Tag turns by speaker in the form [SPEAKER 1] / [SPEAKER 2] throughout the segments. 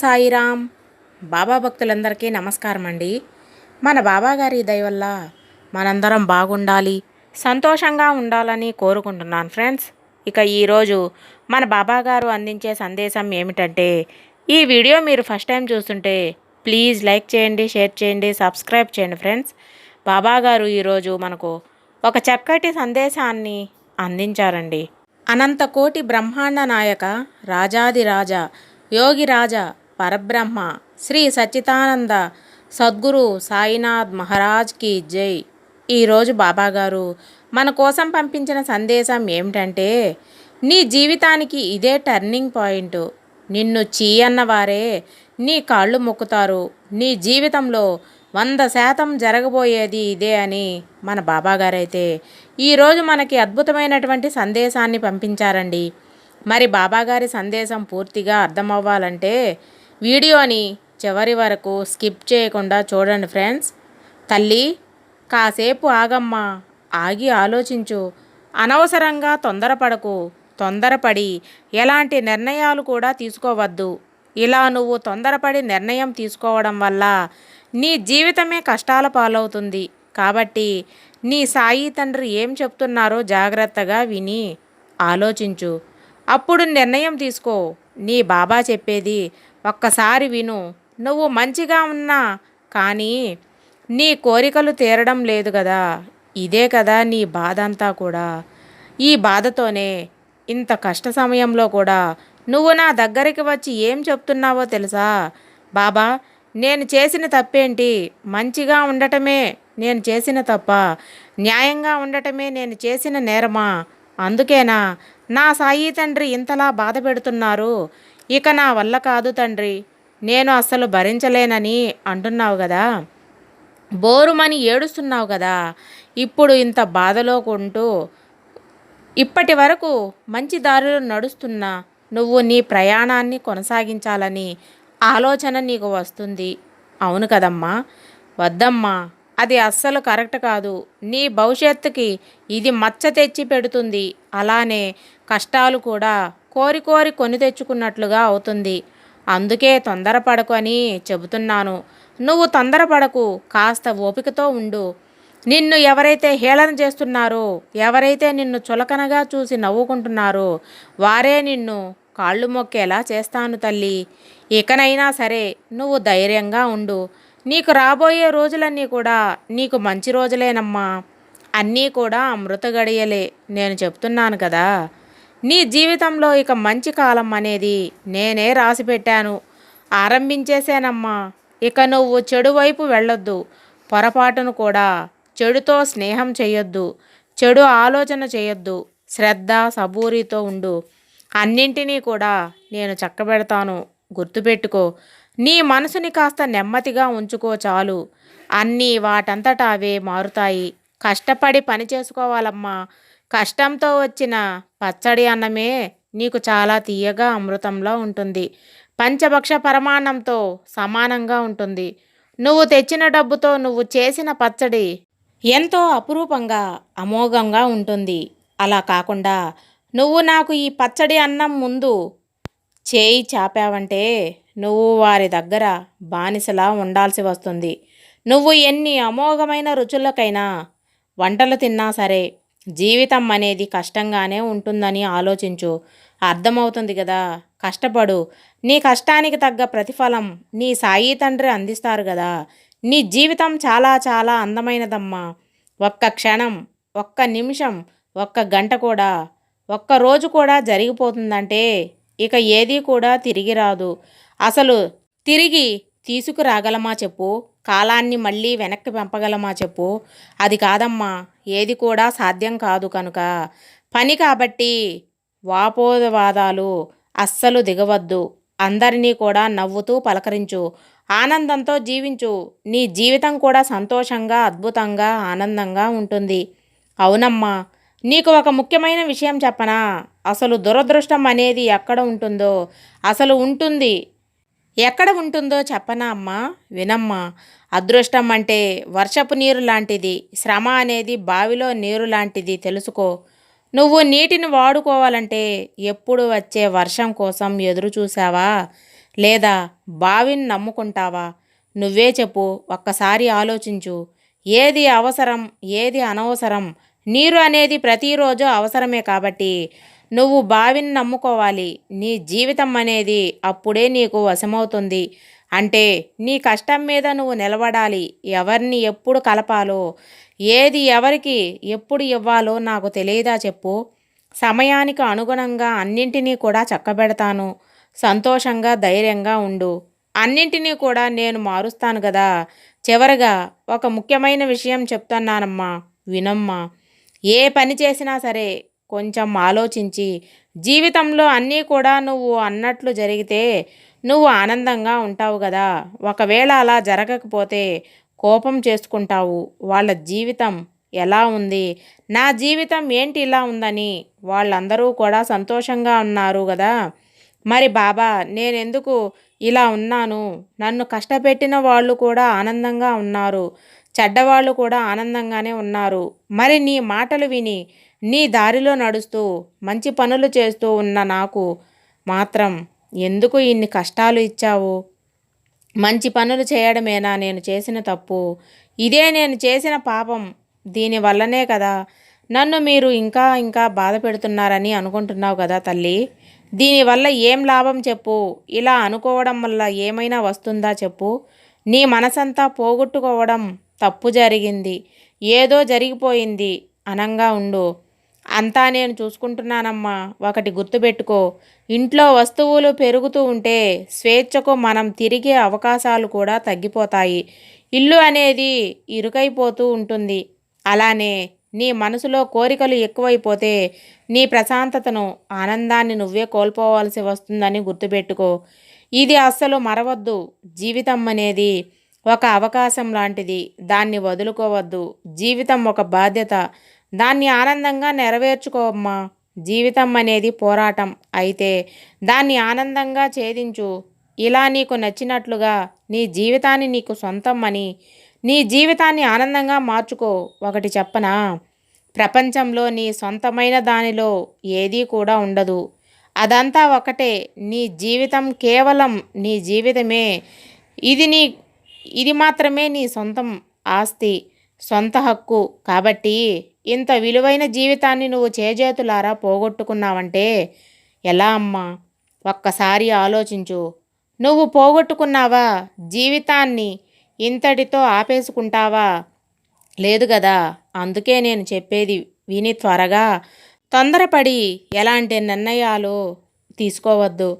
[SPEAKER 1] సాయిరామ్. బాబా భక్తులందరికీ నమస్కారం అండి మన బాబాగారి దయ వల్ల మనందరం బాగుండాలి సంతోషంగా ఉండాలని కోరుకుంటున్నాను ఫ్రెండ్స్. ఇక ఈరోజు మన బాబాగారు అందించే సందేశం ఏమిటంటే ఈ వీడియో మీరు ఫస్ట్ టైం చూస్తుంటే ప్లీజ్ లైక్ చేయండి షేర్ చేయండి సబ్స్క్రైబ్ చేయండి ఫ్రెండ్స్. బాబాగారు ఈరోజు మనకు ఒక చక్కటి సందేశాన్ని అందించారండి. అనంతకోటి బ్రహ్మాండ నాయక రాజాది రాజా యోగి రాజా పరబ్రహ్మ. శ్రీ సచ్చిదానంద సద్గురు సాయినాథ్ మహారాజ్కి జై. ఈరోజు బాబాగారు మన కోసం పంపించిన సందేశం ఏమిటంటే నీ జీవితానికి ఇదే టర్నింగ్ పాయింట్ నిన్ను చీ అన్నవారే నీ కాళ్ళు మొక్కుతారు. నీ జీవితంలో వంద శాతం జరగబోయేది ఇదే అని మన బాబాగారైతే ఈరోజు మనకి అద్భుతమైనటువంటి సందేశాన్ని పంపించారండి. మరి బాబాగారి సందేశం పూర్తిగా అర్థమవ్వాలంటే వీడియోని చివరి వరకు స్కిప్ చేయకుండా చూడండి ఫ్రెండ్స్. తల్లి కాసేపు ఆగమ్మా ఆగి ఆలోచించు. అనవసరంగా తొందరపడకు తొందరపడి. ఎలాంటి నిర్ణయాలు కూడా తీసుకోవద్దు. ఇలా నువ్వు తొందరపడి నిర్ణయం తీసుకోవడం వల్ల నీ జీవితమే కష్టాల పాలవుతుంది. కాబట్టి నీ సాయి తండ్రి ఏం చెప్తున్నారో జాగ్రత్తగా విని ఆలోచించు. అప్పుడు నిర్ణయం తీసుకో. నీ బాబా చెప్పేది ఒక్కసారి విను. నువ్వు మంచిగా ఉన్నా కానీ నీ కోరికలు తీరడం లేదు కదా. ఇదే కదా నీ బాధ అంతా కూడా. ఈ బాధతోనే ఇంత కష్ట సమయంలో కూడా నువ్వు నా దగ్గరికి వచ్చి ఏం చెప్తున్నావో తెలుసా? బాబా నేను చేసిన తప్పేంటి? మంచిగా ఉండటమే నేను చేసిన తప్ప న్యాయంగా ఉండటమే నేను చేసిన నేరమా? అందుకేనా నా సాయి తండ్రి ఇంతలా బాధ పెడుతున్నారు? ఇక నా వల్ల కాదు తండ్రి నేను అస్సలు భరించలేనని అంటున్నావు కదా బోరుమని ఏడుస్తున్నావు కదా ఇప్పుడు ఇంత బాధలో కొంటూ ఇప్పటి వరకు మంచి దారిలో నడుస్తున్నా నువ్వు నీ ప్రయాణాన్ని కొనసాగించాలని ఆలోచన నీకు వస్తుంది. అవును కదమ్మా. వద్దమ్మా. అది అస్సలు కరెక్ట్ కాదు. నీ భవిష్యత్తుకి ఇది మచ్చ తెచ్చి పెడుతుంది. అలానే కష్టాలు కూడా కోరి కోరి కొని తెచ్చుకున్నట్లుగా అవుతుంది. అందుకే తొందరపడకు అని చెబుతున్నాను. నువ్వు తొందరపడకు కాస్త ఓపికతో ఉండు. నిన్ను ఎవరైతే హేళన చేస్తున్నారో ఎవరైతే నిన్ను చులకనగా చూసి నవ్వుకుంటున్నారో వారే నిన్ను కాళ్ళు మొక్కేలా చేస్తాను తల్లి. ఇకనైనా సరే నువ్వు ధైర్యంగా ఉండు. నీకు రాబోయే రోజులన్నీ కూడా నీకు మంచి రోజులేనమ్మా. అన్నీ కూడా అమృత గడియలే. నేను చెప్తున్నాను కదా. నీ జీవితంలో ఇక మంచి కాలం అనేది నేనే రాసి పెట్టాను. ఆరంభించేశానమ్మా. ఇక నువ్వు చెడు వైపు వెళ్ళొద్దు. పొరపాటును కూడా చెడుతో స్నేహం చేయొద్దు చెడు ఆలోచన చేయొద్దు శ్రద్ధ సబూరితో ఉండు. అన్నింటినీ కూడా నేను చక్కబెడతాను. గుర్తుపెట్టుకో. నీ మనసుని కాస్త నెమ్మదిగా ఉంచుకో చాలు. అన్నీ వాటంతటా అవే మారుతాయి. కష్టపడి పని చేసుకోవాలమ్మా. కష్టంతో వచ్చిన పచ్చడి అన్నమే నీకు చాలా తీయగా అమృతంలో ఉంటుంది. పంచభక్ష పరమాన్నంతో సమానంగా ఉంటుంది. నువ్వు తెచ్చిన డబ్బుతో నువ్వు చేసిన పచ్చడి ఎంతో అపురూపంగా అమోఘంగా ఉంటుంది. అలా కాకుండా నువ్వు నాకు ఈ పచ్చడి అన్నం ముందు చేయి చాపావంటే నువ్వు వారి దగ్గర బానిసలా ఉండాల్సి వస్తుంది. నువ్వు ఎన్ని అమోఘమైన రుచులకైనా వంటలు తిన్నా సరే జీవితం అనేది కష్టంగానే ఉంటుందని ఆలోచించు. అర్థమవుతుంది కదా? కష్టపడు. నీ కష్టానికి తగ్గ ప్రతిఫలం నీ సాయి తండ్రి అందిస్తారు కదా? నీ జీవితం చాలా చాలా అందమైనదమ్మా. ఒక్క క్షణం ఒక్క నిమిషం ఒక్క గంట కూడా ఒక్క రోజు కూడా జరిగిపోతుందంటే ఇక ఏదీ కూడా తిరిగి రాదు. అసలు తిరిగి తీసుకురాగలమా చెప్పు. కాలాన్ని మళ్ళీ వెనక్కి పంపగలమా చెప్పు. అది కాదమ్మా ఏది కూడా సాధ్యం కాదు కనుక. పని కాబట్టి వాపోదవాదాలు అస్సలు దిగవద్దు. అందరినీ కూడా నవ్వుతూ పలకరించు. ఆనందంతో జీవించు. నీ జీవితం కూడా సంతోషంగా అద్భుతంగా ఆనందంగా ఉంటుంది. అవునమ్మా నీకు ఒక ముఖ్యమైన విషయం చెప్పనా? అసలు దురదృష్టం అనేది ఎక్కడ ఉంటుందో? అసలు ఉంటుంది ఎక్కడ ఉంటుందో చెప్పనా అమ్మా? వినమ్మా. అదృష్టం అంటే వర్షపు నీరు లాంటిది శ్రమ అనేది బావిలో నీరు లాంటిది తెలుసుకో. నువ్వు నీటిని వాడుకోవాలంటే ఎప్పుడు వచ్చే వర్షం కోసం ఎదురు చూసావా లేదా బావిని నమ్ముకుంటావా? నువ్వే చెప్పు ఒక్కసారి ఆలోచించు. ఏది అవసరం ఏది అనవసరం? నీరు అనేది ప్రతిరోజు అవసరమే కాబట్టి నువ్వు బావిని నమ్ముకోవాలి. నీ జీవితం అనేది అప్పుడే నీకు వశమవుతుంది. అంటే నీ కష్టం మీద నువ్వు నిలబడాలి. ఎవరిని ఎప్పుడు కలపాలో ఏది ఎవరికి ఎప్పుడు ఇవ్వాలో నాకు తెలియదా చెప్పు. సమయానికి అనుగుణంగా అన్నింటినీ కూడా చక్కబెడతాను. సంతోషంగా ధైర్యంగా ఉండు. అన్నింటినీ కూడా నేను మారుస్తాను కదా చివరగా ఒక ముఖ్యమైన విషయం చెప్తున్నానమ్మా. వినమ్మా. ఏ పని చేసినా సరే కొంచెం ఆలోచించి జీవితంలో అన్నీ కూడా నువ్వు అన్నట్లు జరిగితే నువ్వు ఆనందంగా ఉంటావు కదా ఒకవేళ అలా జరగకపోతే కోపం చేసుకుంటావు. వాళ్ళ జీవితం ఎలా ఉంది? నా జీవితం ఏంటి ఇలా ఉందని వాళ్ళందరూ కూడా సంతోషంగా ఉన్నారు కదా మరి బాబా నేనెందుకు ఇలా ఉన్నాను? నన్ను కష్టపెట్టిన వాళ్ళు కూడా ఆనందంగా ఉన్నారు. చెడ్డవాళ్ళు కూడా ఆనందంగానే ఉన్నారు. మరి నీ మాటలు విని నీ దారిలో నడుస్తూ మంచి పనులు చేస్తూ ఉన్న నాకు మాత్రం ఎందుకు ఇన్ని కష్టాలు ఇచ్చావు? మంచి పనులు చేయడమేనా నేను చేసిన తప్పు? ఇదే నేను చేసిన పాపం దీనివల్లనే కదా నన్ను మీరు ఇంకా ఇంకా బాధ పెడుతున్నారని అనుకుంటున్నావు కదా తల్లి. దీనివల్ల ఏం లాభం చెప్పు? ఇలా అనుకోవడం వల్ల ఏమైనా వస్తుందా చెప్పు? నీ మనసంతా పోగొట్టుకోవడం తప్పు జరిగింది. ఏదో జరిగిపోయింది. అనంగా ఉండు. అంతా నేను చూసుకుంటున్నానమ్మా. ఒకటి గుర్తుపెట్టుకో. ఇంట్లో వస్తువులు పెరుగుతూ ఉంటే స్వేచ్ఛకు మనం తిరిగే అవకాశాలు కూడా తగ్గిపోతాయి. ఇల్లు అనేది ఇరుకైపోతూ ఉంటుంది. అలానే నీ మనసులో కోరికలు ఎక్కువైపోతే నీ ప్రశాంతతను ఆనందాన్ని నువ్వే కోల్పోవాల్సి వస్తుందని గుర్తుపెట్టుకో. ఇది అస్సలు మరవద్దు. జీవితం అనేది ఒక అవకాశం లాంటిది. దాన్ని వదులుకోవద్దు. జీవితం ఒక బాధ్యత. దాన్ని ఆనందంగా నెరవేర్చుకోమ్మా. జీవితం అనేది పోరాటం. అయితే దాన్ని ఆనందంగా ఛేదించు. ఇలా నీకు నచ్చినట్లుగా నీ జీవితాన్ని నీకు సొంతం అని నీ జీవితాన్ని ఆనందంగా మార్చుకో. ఒకటి చెప్పనా? ప్రపంచంలో నీ సొంతమైన దానిలో ఏదీ కూడా ఉండదు. అదంతా ఒకటే. నీ జీవితం కేవలం నీ జీవితమే. ఇది నీ ఇది మాత్రమే నీ సొంతం ఆస్తి సొంత హక్కు. కాబట్టి ఇంత విలువైన జీవితాన్ని నువ్వు చేజేతులారా పోగొట్టుకున్నావంటే? ఎలా అమ్మా? ఒక్కసారి ఆలోచించు. నువ్వు పోగొట్టుకున్నావా? జీవితాన్ని ఇంతటితో ఆపేసుకుంటావా? లేదు కదా అందుకే నేను చెప్పేది విని త్వరగా. తొందరపడి ఎలాంటి నిర్ణయాలు తీసుకోవద్దు.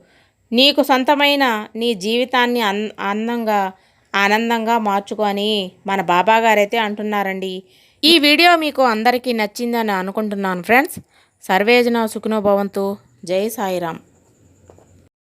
[SPEAKER 1] నీకు సొంతమైన నీ జీవితాన్ని అన్ అందంగా ఆనందంగా మార్చుకొని మన బాబాగారైతే అంటున్నారండి ఈ వీడియో మీకు అందరికీ నచ్చిందని అనుకుంటున్నాను ఫ్రెండ్స్. సర్వేజన సుఖనో భవంతు. జై సాయిరామ్.